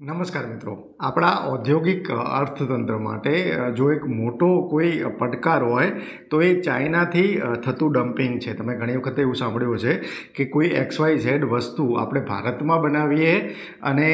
નમસ્કાર મિત્રો. આપણા ઔદ્યોગિક અર્થતંત્ર માટે જો એક મોટો કોઈ પડકાર હોય, તો એ ચાઇનાથી થતું ડમ્પિંગ છે. તમે ઘણી વખત એવું સાંભળ્યું છે કે કોઈ એક્સ વાય ઝેડ વસ્તુ આપણે ભારતમાં બનાવીએ અને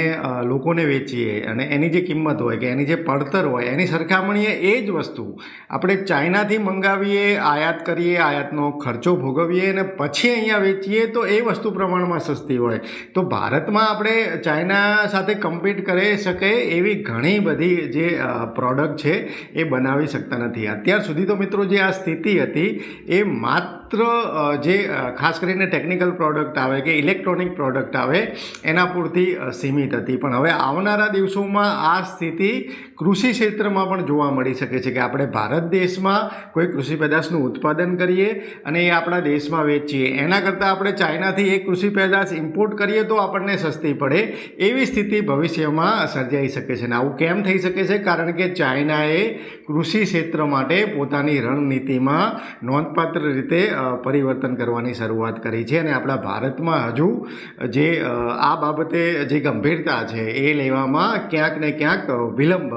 લોકોને વેચીએ અને એની જે કિંમત હોય કે એની જે પડતર હોય, એની સરખામણીએ એ જ વસ્તુ આપણે ચાઇનાથી મંગાવીએ, આયાત કરીએ, આયાતનો ખર્ચો ભોગવીએ અને પછી અહીંયા વેચીએ, તો એ વસ્તુ પ્રમાણમાં સસ્તી હોય. તો ભારતમાં આપણે ચાઇના સાથે કમ્પીટ કરી શકે એવી ઘણી બધી જે પ્રોડક્ટ છે એ બનાવી શકતા નથી. અત્યાર સુધી તો મિત્રો જે આ સ્થિતિ હતી એ માત્ર અ, જે ખાસ કરીને ટેકનિકલ પ્રોડક્ટ આવે કે ઇલેક્ટ્રોનિક પ્રોડક્ટ આવે એના પૂરતી સીમિત હતી. પણ હવે આવનારા દિવસોમાં આ સ્થિતિ કૃષિ ક્ષેત્રમાં પણ જોવા મળી શકે છે કે આપણે ભારત દેશમાં કોઈ કૃષિ પેદાશનું ઉત્પાદન કરીએ અને એ આપણા દેશમાં વેચીએ. એના કરતાં આપણે ચાઇનાથી એ કૃષિ પેદાશ ઇમ્પોર્ટ કરીએ તો આપણને સસ્તી પડે એવી સ્થિતિ ભવિષ્યમાં સર્જાઈ શકે છે. અને આવું કેમ થઈ શકે છે? કારણ કે ચાઇનાએ કૃષિ ક્ષેત્ર માટે પોતાની રણનીતિમાં નોંધપાત્ર રીતે પરિવર્તન કરવાની શરૂઆત કરી છે અને આપણા ભારતમાં હજુ જે આ બાબતે જે ગંભીરતા છે એ લેવામાં ક્યાંક ને ક્યાંક વિલંબ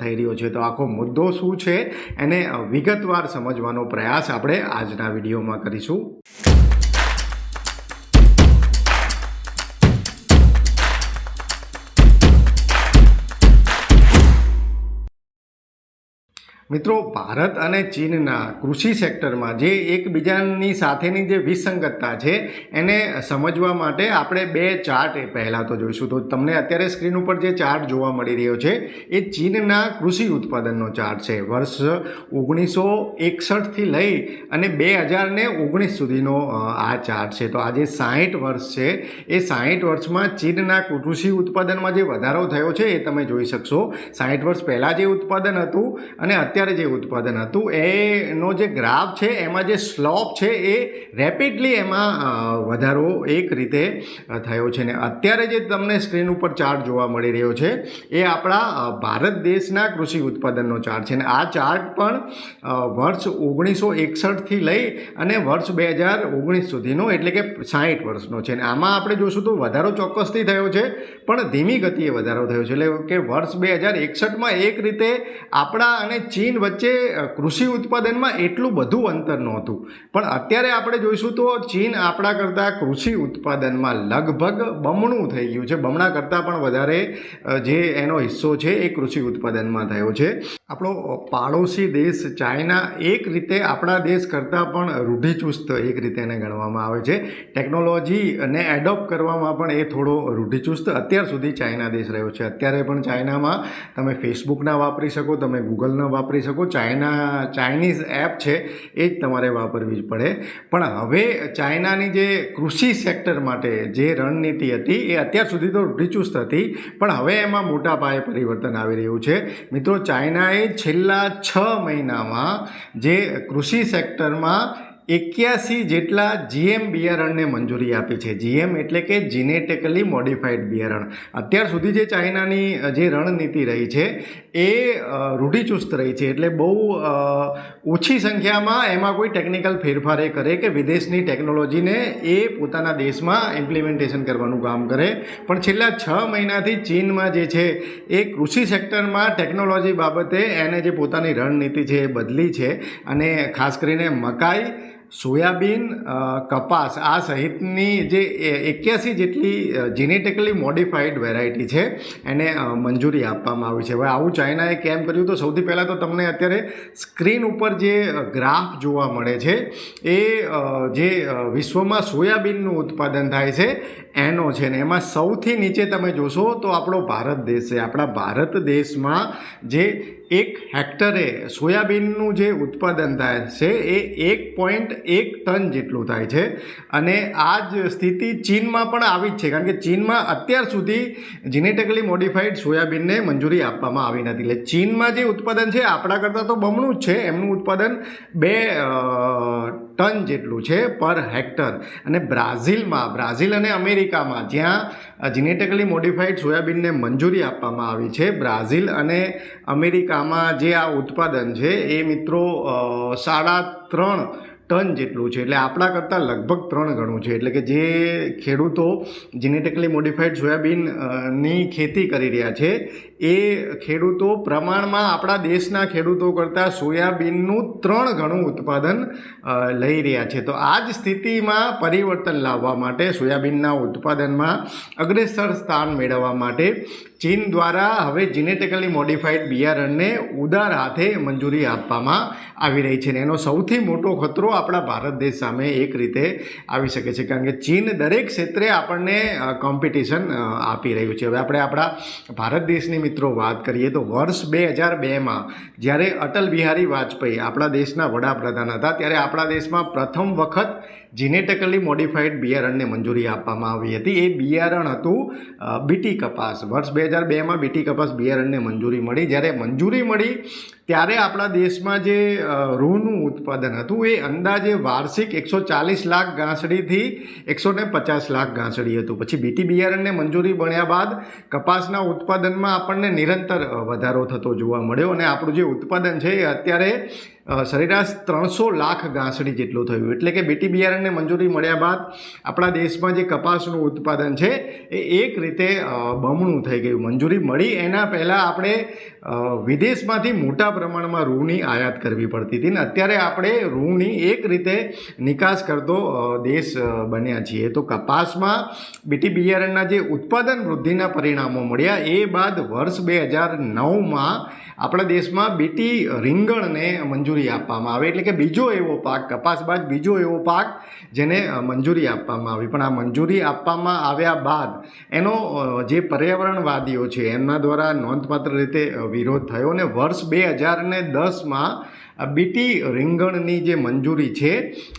થઈ રહ્યો છે. તો આખો મુદ્દો શું છે એને વિગતવાર સમજવાનો પ્રયાસ આપણે આજના વિડીયોમાં કરીશું. મિત્રો, ભારત અને ચીનના કૃષિ સેક્ટરમાં જે એકબીજાની સાથેની જે વિસંગતતા છે, એને સમજવા માટે આપણે બે ચાર્ટ પહેલાં તો જોઈશું. તો તમને અત્યારે સ્ક્રીન ઉપર જે ચાર્ટ જોવા મળી રહ્યો છે, એ ચીનના કૃષિ ઉત્પાદનનો ચાર્ટ છે. વર્ષ ઓગણીસો એકસઠથી લઈ અને બે હજાર ને ઓગણીસ સુધીનો આ ચાર્ટ છે. તો આ જે સાહીઠ વર્ષ છે. એ સાહીઠ વર્ષમાં ચીનના કૃષિ ઉત્પાદનમાં જે વધારો થયો છે, એ તમે જોઈ શકશો. સાહીઠ વર્ષ પહેલાં જે ઉત્પાદન હતું અને અત્યારે જે ઉત્પાદન હતું, એનો જે ગ્રાફ છે, એમાં જે સ્લોપ છે, એ રેપિડલી એમાં વધારો એક રીતે થયો છે. ને અત્યારે જે તમને સ્ક્રીન ઉપર ચાર્ટ જોવા મળી રહ્યો છે, એ આપણા ભારત દેશના કૃષિ ઉત્પાદનનો ચાર્ટ છે. ને આ ચાર્ટ પણ વર્ષ ઓગણીસો એકસઠથી લઈ અને વર્ષ બે હજાર ઓગણીસ સુધીનો, એટલે કે સાહીઠ વર્ષનો છે. ને આમાં આપણે જોશું તો વધારો ચોક્કસથી થયો છે, પણ ધીમી ગતિએ વધારો થયો છે. એટલે કે વર્ષ બે હજાર એકસઠમાં એક રીતે આપણા અને ચીન વચ્ચે કૃષિ ઉત્પાદનમાં એટલું બધું અંતર નહોતું. પણ અત્યારે આપણે જોઈશું તો ચીન આપણા કરતાં કૃષિ ઉત્પાદનમાં લગભગ બમણું થઈ ગયું છે. બમણા કરતાં પણ વધારે જે એનો હિસ્સો છે એ કૃષિ ઉત્પાદનમાં થયો છે. આપણો પાડોશી દેશ ચાઇના એક રીતે આપણા દેશ કરતાં પણ રૂઢિચુસ્ત એક રીતે એને ગણવામાં આવે છે. ટેકનોલોજીને એડોપ્ટ કરવામાં પણ એ થોડો રૂઢિચુસ્ત. અત્યાર સુધી ચાઇના દેશ રહ્યો છે. અત્યારે પણ ચાઇનામાં તમે ફેસબુકના વાપરી શકો, તમે ગૂગલના વાપરી શકો. ચાઇના ચાઇનીઝ એપ છે, એ જ તમારે વાપરવી જ પડે. પણ હવે ચાઇનાની જે કૃષિ સેક્ટર માટે જે રણનીતિ હતી, એ અત્યાર સુધી તો રૂઢિચુસ્ત હતી, પણ હવે એમાં મોટા પાયે પરિવર્તન આવી રહ્યું છે. મિત્રો ચાઇનાએ છેલ્લા છ મહિનામાં જે કૃષિ સેક્ટરમાં એક્યાસી જેટલા જીએમ બિયારણને મંજૂરી આપી છે. જીએમ એટલે કે જીનેટિકલી મોડિફાઈડ બિયારણ. અત્યાર સુધી જે ચાઇનાની જે રણનીતિ રહી છે, એ રૂઢિચુસ્ત રહી છે. એટલે બહુ ઓછી સંખ્યામાં એમાં કોઈ ટેકનિકલ ફેરફાર એ કરે કે વિદેશની ટેકનોલોજીને એ પોતાના દેશમાં ઇમ્પ્લિમેન્ટેશન કરવાનું કામ કરે. પણ છેલ્લા છ મહિનાથી ચીનમાં જે છે, એ કૃષિ સેક્ટરમાં ટેકનોલોજી બાબતે એને જે પોતાની રણનીતિ છે એ બદલી છે. અને ખાસ કરીને મકાઈ સોયાબીન કપાસ આ સહિતની જે એક્યાસી જેટલી જીનેટિકલી મોડિફાઈડ વેરાયટી છે, એને મંજૂરી આપવામાં આવી છે. હવે આવું ચાઇનાએ કેમ કર્યું? તો સૌથી પહેલાં તો તમને અત્યારે સ્ક્રીન ઉપર જે ગ્રાફ જોવા મળે છે, એ જે વિશ્વમાં સોયાબીનનું ઉત્પાદન થાય છે, એનો છે ને. એમાં સૌથી નીચે તમે જોશો તો આપણો ભારત દેશ છે. આપણા ભારત દેશમાં જે એક હેક્ટરે સોયાબીનનું જે ઉત્પાદન થાય છે, એ એક પોઈન્ટ એક ટન જેટલું થાય છે. અને આ જ સ્થિતિ ચીનમાં પણ આવી જ છે, કારણ કે ચીનમાં અત્યાર સુધી જીનેટિકલી મોડિફાઈડ સોયાબીનને મંજૂરી આપવામાં આવી નથી. એટલે ચીનમાં જે ઉત્પાદન છે, આપણા કરતાં તો બમણું જ છે, એમનું ઉત્પાદન બે ટન જેટલું છે પર હેક્ટર. અને બ્રાઝિલમાં, બ્રાઝિલ અને અમેરિકામાં જ્યાં જીનેટિકલી મોડિફાઈડ સોયાબીનને મંજૂરી આપવામાં આવી છે. બ્રાઝિલ અને અમેરિકામાં જે આ ઉત્પાદન છે, એ મિત્રો સાડા ત્રણ ટન જેટલું છે. એટલે આપણા કરતાં લગભગ ત્રણ ગણું છે. એટલે કે જે ખેડૂતો જેનેટિકલી મોડિફાઈડ સોયાબીનની ખેતી કરી રહ્યા છે, એ ખેડૂતો પ્રમાણમાં આપણા દેશના ખેડૂતો કરતાં સોયાબીનનું ત્રણ ગણું ઉત્પાદન લઈ રહ્યા છે. તો આ જ સ્થિતિમાં પરિવર્તન લાવવા માટે, સોયાબીનના ઉત્પાદનમાં અગ્રેસર સ્થાન મેળવવા માટે ચીન દ્વારા હવે જીનેટિકલી મોડિફાઈડ બિયારણને ઉદાર હાથે મંજૂરી આપવામાં આવી રહી છે અને એનો સૌથી મોટો ખતરો આપણા ભારત દેશ સામે એક રીતે આવી શકે છે. કારણ કે ચીન દરેક ક્ષેત્રે આપણને કોમ્પિટિશન આપી રહ્યું છે. હવે આપણે આપણા ભારત દેશની મિત્રો વાત કરીએ તો વર્ષ બે હજાર બેમાં જ્યારે અટલ બિહારી વાજપેયી આપણા દેશના વડાપ્રધાન હતા, ત્યારે આપણા દેશમાં પ્રથમ વખત જીનેટિકલી મોડિફાઈડ બિયારણને મંજૂરી આપવામાં આવી હતી. એ બિયારણ હતું બીટી કપાસ. વર્ષ બે હજાર બેમાં બીટી કપાસ બિયારણને મંજૂરી મળી. જ્યારે મંજૂરી મળી ત્યારે આપણા દેશમાં જે રૂનું ઉત્પાદન હતું, એ અંદાજે વાર્ષિક એકસો ચાલીસ લાખ ગાંસડીથી એકસો ને પચાસ લાખ ગાંસડી હતું. પછી બીટી બિયારણને મંજૂરી બન્યા બાદ કપાસના ઉત્પાદનમાં આપણને નિરંતર વધારો થતો જોવા મળ્યો અને આપણું જે ઉત્પાદન છે એ અત્યારે સરેરાશ ત્રણસો લાખ ગાંસડી જેટલું થયું. એટલે કે બીટી બિયારણને મંજૂરી મળ્યા બાદ આપણા દેશમાં જે કપાસનું ઉત્પાદન છે એ એક રીતે બમણું થઈ ગયું. મંજૂરી મળી એના પહેલાં આપણે વિદેશમાંથી મોટા પ્રમાણમાં રૂની આયાત કરવી પડતી હતી ને અત્યારે આપણે રૂની એક રીતે નિકાસ કરતો દેશ બન્યા છીએ. તો કપાસમાં બીટી બિયારણના જે ઉત્પાદન વૃદ્ધિના પરિણામો મળ્યા, એ બાદ વર્ષ બે હજાર નવમાં આપણા દેશમાં બીટી રીંગણને મંજૂરી આપવામાં આવે. એટલે કે બીજો એવો પાક, કપાસ બાદ બીજો એવો પાક જેને મંજૂરી આપવામાં આવી. પણ આ મંજૂરી આપવામાં આવ્યા બાદ એનો જે પર્યાવરણવાદીઓ છે, એમના દ્વારા નોંધપાત્ર રીતે વિરોધ થયો અને વર્ષ બે હજાર ને દસમાં બીટી રીંગણની જે મંજૂરી છે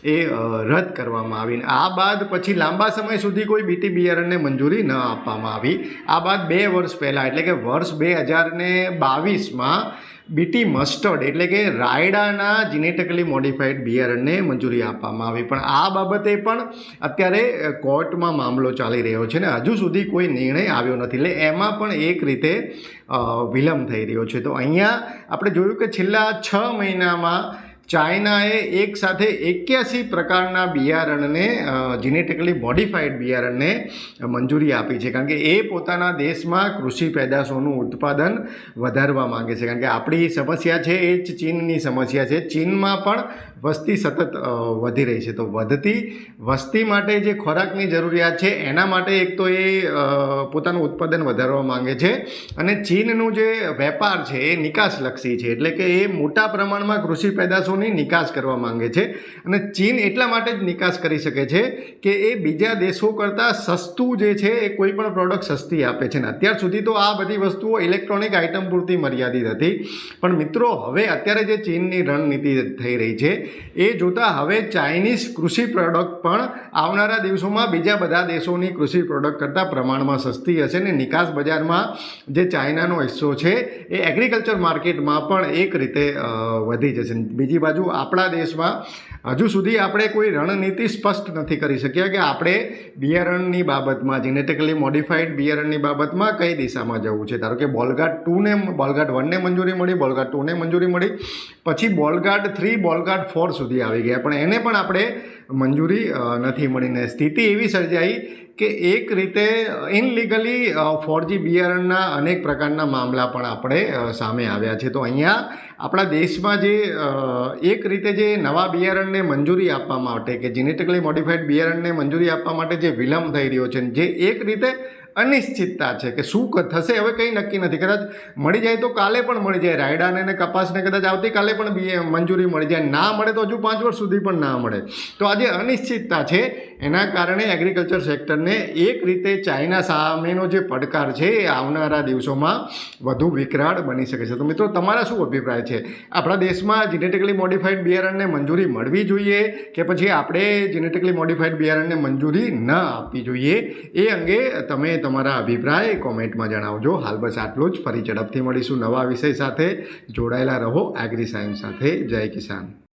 એ રદ કરવામાં આવી આ બાદ પછી લાંબા સમય સુધી કોઈ બીટી બિયારણને મંજૂરી ન આપવામાં આવી. આ બાદ બે વર્ષ પહેલાં, એટલે કે વર્ષ બે હજાર ને બાવીસમાં બીટી મસ્ટર્ડ એટલે કે રાયડાના જીનેટિકલી મોડિફાઈડ બિયારણને મંજૂરી આપવામાં આવી. પણ આ બાબતે પણ અત્યારે કોર્ટમાં મામલો ચાલી રહ્યો છે ને હજુ સુધી કોઈ નિર્ણય આવ્યો નથી. એટલે એમાં પણ એક રીતે વિલંબ થઈ રહ્યો છે. તો અહીંયા આપણે જોયું કે છેલ્લા છ મહિનામાં ચાઇનાએ એક સાથે એક્યાસી પ્રકારના બિયારણને જીનેટિકલી મોડિફાઈડ બિયારણને મંજૂરી આપી છે. કારણ કે એ પોતાના દેશમાં કૃષિ પેદાશોનું ઉત્પાદન વધારવા માંગે છે. કારણ કે આપણી સમસ્યા છે એ જ ચીનની સમસ્યા છે. ચીનમાં પણ વસ્તી સતત વધી રહી છે. તો વધતી વસ્તી માટે જે ખોરાકની જરૂરિયાત છે, એના માટે એક તો એ પોતાનું ઉત્પાદન વધારવા માંગે છે. અને ચીનનું જે વેપાર છે એ નિકાસલક્ષી છે. એટલે કે એ મોટા પ્રમાણમાં કૃષિ પેદાશોની નિકાસ કરવા માંગે છે અને ચીન એટલા માટે જ નિકાસ કરી શકે છે કે એ બીજા દેશો કરતાં સસ્તું જે છે એ કોઈ પણ પ્રોડક્ટ સસ્તી આપે છે ને. અત્યાર સુધી તો આ બધી વસ્તુઓ ઇલેક્ટ્રોનિક આઇટમ પૂરતી મર્યાદિત હતી. પણ મિત્રો, હવે અત્યારે જે ચીનની રણનીતિ થઈ રહી છે, એ જોતાં હવે ચાઇનીઝ કૃષિ પ્રોડક્ટ પણ આવનારા દિવસોમાં બીજા બધા દેશોની કૃષિ પ્રોડક્ટ કરતાં પ્રમાણમાં સસ્તી હશે ને નિકાસ બજારમાં જે ચાઇનાનો હિસ્સો છે, એ એગ્રીકલ્ચર માર્કેટમાં પણ એક રીતે વધી જશે. બીજી બાજુ આપણા દેશમાં હજુ સુધી આપણે કોઈ રણનીતિ સ્પષ્ટ નથી કરી શક્યા કે આપણે બિયારણની બાબતમાં જીનેટિકલી મોડિફાઈડ બિયારણની બાબતમાં કઈ દિશામાં જવું છે. ધારો કે બોલગાર્ડ ટુને બોલગાર્ડ વનને મંજૂરી મળી બોલગાર્ડ ટુને મંજૂરી મળી, પછી બોલગાર્ડ થ્રી બોલગાર્ડ ફોર સુધી આવી ગયા. પણ એને પણ આપણે મંજૂરી નથી મળીને સ્થિતિ એવી સર્જાઈ કે એક રીતે ઇનલીગલી ફોરજી બિયારણના અનેક પ્રકારના મામલા પણ આપણે સામે આવ્યા છે. તો અહીંયા આપણા દેશમાં જે એક રીતે જે નવા બિયારણને મંજૂરી આપવા માટે કે જેનેટિકલી મોડિફાઈડ બિયારણને મંજૂરી આપવા માટે જે વિલંબ થઈ રહ્યો છે જે એક રીતે અનિશ્ચિતતા છે કે શું થશે, હવે કંઈ નક્કી નથી. કદાચ મળી જાય તો કાલે પણ મળી જાય. રાયડાને અને કપાસને કદાચ આવતીકાલે પણ બી મંજૂરી મળી જાય. ના મળે તો હજુ પાંચ વર્ષ સુધી પણ ના મળે. તો આ જે અનિશ્ચિતતા છે, એના કારણે એગ્રીકલ્ચર સેક્ટરને એક રીતે ચાઇના સામેનો જે પડકાર છે, એ આવનારા દિવસોમાં વધુ વિકરાળ બની શકે છે. તો મિત્રો, તમારા શું અભિપ્રાય છે? આપણા દેશમાં જીનેટિકલી મોડિફાઈડ બિયારણને મંજૂરી મળવી જોઈએ કે પછી આપણે જીનેટિકલી મોડિફાઈડ બિયારણને મંજૂરી ન આપવી જોઈએ? એ અંગે તમે તમારા અભિપ્રાય કોમેન્ટમાં જણાવજો. હાલ બસ આટલું જ. ફરી ઝડપથી મળીશું નવા વિષય સાથે. જોડાયેલા રહો એગ્રી સાયન્સ સાથે. જય કિસાન.